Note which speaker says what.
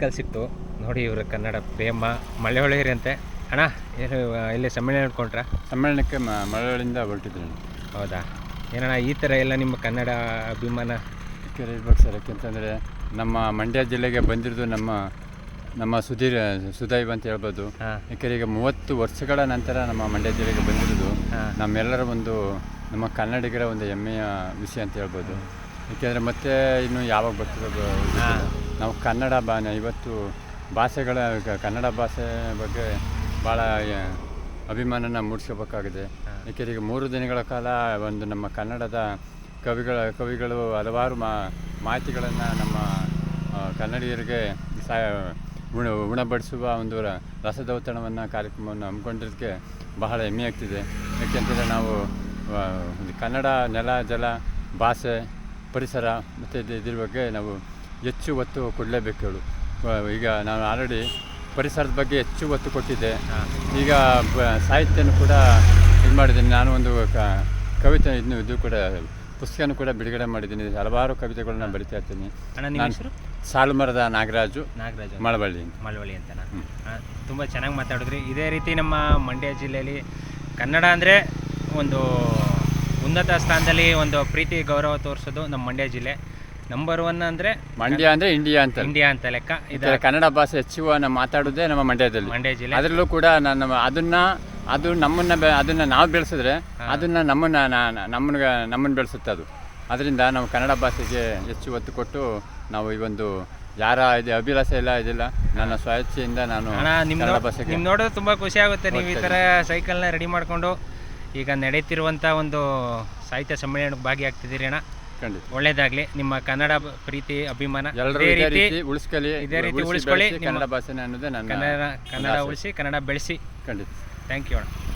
Speaker 1: ಕಲ್ ಸಿಕ್ತು ನೋಡಿ ಇವರು ಕನ್ನಡ ಪ್ರೇಮ. ಮಳೆಹೊಳೆಯರಿ ಅಂತೆ ಅಣ್ಣ ಏನು ಇಲ್ಲಿ ಸಮ್ಮೇಳನ ಇಟ್ಕೊಂಡ್ರ
Speaker 2: ಸಮ್ಮೇಳನಕ್ಕೆ ಮ ಮಳವಳ್ಳಿಯಿಂದ ಹೊರಟಿದ್ರು
Speaker 1: ಹೌದಾ? ಏನಣ್ಣ ಈ ಥರ ಎಲ್ಲ ನಿಮ್ಮ ಕನ್ನಡ ಅಭಿಮಾನ?
Speaker 2: ಇರ್ಬೇಕು ಸರ್ ಯಾಕೆಂತಂದರೆ ನಮ್ಮ ಮಂಡ್ಯ ಜಿಲ್ಲೆಗೆ ಬಂದಿರೋದು ನಮ್ಮ ನಮ್ಮ ಸುಧೀರ್ ಸುದೈವ್ ಅಂತ ಹೇಳ್ಬೋದು. ಯಾಕೆಂದರೆ ಈಗ ಮೂವತ್ತು ವರ್ಷಗಳ ನಂತರ ನಮ್ಮ ಮಂಡ್ಯ ಜಿಲ್ಲೆಗೆ ಬಂದಿರೋದು. ನಮ್ಮೆಲ್ಲರ ಒಂದು ನಮ್ಮ ಕನ್ನಡಿಗರ ಒಂದು ಹೆಮ್ಮೆಯ ವಿಷಯ ಅಂತ ಹೇಳ್ಬೋದು. ಯಾಕೆಂದರೆ ಮತ್ತೆ ಇನ್ನು ಯಾವಾಗ ಬರ್ತದೆ. ನಾವು ಕನ್ನಡ ಬಾ ಇವತ್ತು ಭಾಷೆಗಳ ಕನ್ನಡ ಭಾಷೆ ಬಗ್ಗೆ ಭಾಳ ಅಭಿಮಾನನ ಮೂಡಿಸ್ಕೋಬೇಕಾಗಿದೆ. ಏಕೆಂದರೆ ಈಗ ಮೂರು ದಿನಗಳ ಕಾಲ ಒಂದು ನಮ್ಮ ಕನ್ನಡದ ಕವಿಗಳ ಕವಿಗಳು ಹಲವಾರು ಮಾ ಮಾಹಿತಿಗಳನ್ನು ನಮ್ಮ ಕನ್ನಡಿಗರಿಗೆ ಸಾ ಉಣ ಉಣಬಡಿಸುವ ಒಂದು ರಸದೌತಣವನ್ನು ಕಾರ್ಯಕ್ರಮವನ್ನು ಹಮ್ಮಿಕೊಂಡಿದ್ದಕ್ಕೆ ಬಹಳ ಹೆಮ್ಮೆ ಆಗ್ತಿದೆ ಏಕೆಂತಂದರೆ ನಾವು ಕನ್ನಡ ನೆಲ ಜಲ ಭಾಷೆ ಪರಿಸರ ಮತ್ತು ಇದು ಇದ್ರ ಬಗ್ಗೆ ನಾವು ಹೆಚ್ಚು ಒತ್ತು ಕೊಡಲೇಬೇಕು ಹೇಳು. ಈಗ ನಾನು ಆಲ್ರೆಡಿ ಪರಿಸರದ ಬಗ್ಗೆ ಹೆಚ್ಚು ಒತ್ತು ಕೊಟ್ಟಿದ್ದೆ. ಈಗ ಬ- ಸಾಹಿತ್ಯನೂ ಕೂಡ ಇದು ಮಾಡಿದ್ದೀನಿ. ನಾನು ಒಂದು ಕವಿತೆ ಇದನ್ನು ಇದು ಕೂಡ ಪುಸ್ತಕನೂ ಕೂಡ ಬಿಡುಗಡೆ ಮಾಡಿದ್ದೀನಿ. ಹಲವಾರು ಕವಿತೆಗಳನ್ನ ಬರಿತಾ ಇರ್ತೀನಿ. ಸಾಲುಮರದ ನಾಗರಾಜು
Speaker 1: ನಾಗರಾಜು
Speaker 2: ಮಳವಳ್ಳಿ
Speaker 1: ಮಳವಳ್ಳಿ
Speaker 2: ಅಂತ
Speaker 1: ತುಂಬ ಚೆನ್ನಾಗಿ ಮಾತಾಡಿದ್ರಿ. ಇದೇ ರೀತಿ ನಮ್ಮ ಮಂಡ್ಯ ಜಿಲ್ಲೆಯಲ್ಲಿ ಕನ್ನಡ ಅಂದರೆ ಒಂದು ಉನ್ನತ ಸ್ಥಾನದಲ್ಲಿ ಒಂದು ಪ್ರೀತಿ ಗೌರವ ತೋರಿಸೋದು ನಮ್ಮ ಮಂಡ್ಯ ಜಿಲ್ಲೆ. ನಂಬರ್ ಒನ್ ಅಂದ್ರೆ
Speaker 2: ಮಂಡ್ಯ ಅಂದ್ರೆ ಇಂಡಿಯಾ ಅಂತ.
Speaker 1: ಇಂಡಿಯಾ ಅಂತ ಲೆಕ್ಕ. ಇದು
Speaker 2: ಕನ್ನಡ ಭಾಷೆ ಹೆಚ್ಚು ನಾವು ಮಾತಾಡೋದೇ ನಮ್ಮ ಮಂಡ್ಯದಲ್ಲಿ
Speaker 1: ಮಂಡ್ಯ ಜಿಲ್ಲೆ.
Speaker 2: ಅದರಲ್ಲೂ ಕೂಡ ನಾನು ಅದನ್ನ ಅದು ನಮ್ಮನ್ನ ಅದನ್ನ ನಾವು ಬೆಳೆಸಿದ್ರೆ ಅದನ್ನ ನಮ್ಮನ್ನ ನಮ್ಮನ್ನ ನಮ್ಮನ್ನ ಬೆಳೆಸುತ್ತೆ ಅದು. ಅದರಿಂದ ನಾವು ಕನ್ನಡ ಭಾಷೆಗೆ ಹೆಚ್ಚು ಒತ್ತು ಕೊಟ್ಟು ನಾವು ಈ ಒಂದು ಯಾರ ಇದು ಅಭಿಲಾಷೆ ಇಲ್ಲ ಇದಿಲ್ಲ ನನ್ನ ಸ್ವಚ್ಛೆಯಿಂದ ನಾನು ಕನ್ನಡ ಭಾಷೆಗೆ
Speaker 1: ನಿಮ್ ನೋಡೋದು ತುಂಬಾ ಖುಷಿ ಆಗುತ್ತೆ. ನೀವು ಈ ಥರ ಸೈಕಲ್ನ ರೆಡಿ ಮಾಡಿಕೊಂಡು ಈಗ ನಡೆಯುತ್ತಿರುವಂಥ ಒಂದು ಸಾಹಿತ್ಯ ಸಮ್ಮೇಳನಕ್ಕೆ ಭಾಗಿಯಾಗ್ತಿದ್ದೀರಿ ಅಣ್ಣ. ಒಳ್ಳೇದಾಗಲಿ. ನಿಮ್ಮ ಕನ್ನಡ ಪ್ರೀತಿ ಅಭಿಮಾನ
Speaker 2: ಎಲ್ಲರೂ
Speaker 1: ಇದೇ
Speaker 2: ಇದೇ
Speaker 1: ರೀತಿ
Speaker 2: ರೀತಿ ಉಳಿಸ್ಕೊಳ್ಳಿ
Speaker 1: ಇದೇ ರೀತಿ
Speaker 2: ಉಳಿಸಿ
Speaker 1: ಉಳಿಸ್ಕೊಳ್ಳಿ
Speaker 2: ಕನ್ನಡ ಭಾಷೆ ಅನ್ನೋದೇ ನನ್ನ
Speaker 1: ಕನ್ನಡ ಕನ್ನಡ. ಉಳಿಸಿ ಕನ್ನಡ ಬೆಳೆಸಿ.
Speaker 2: ಖಂಡಿತ.
Speaker 1: ಥ್ಯಾಂಕ್ ಯು ಅಣ್ಣ.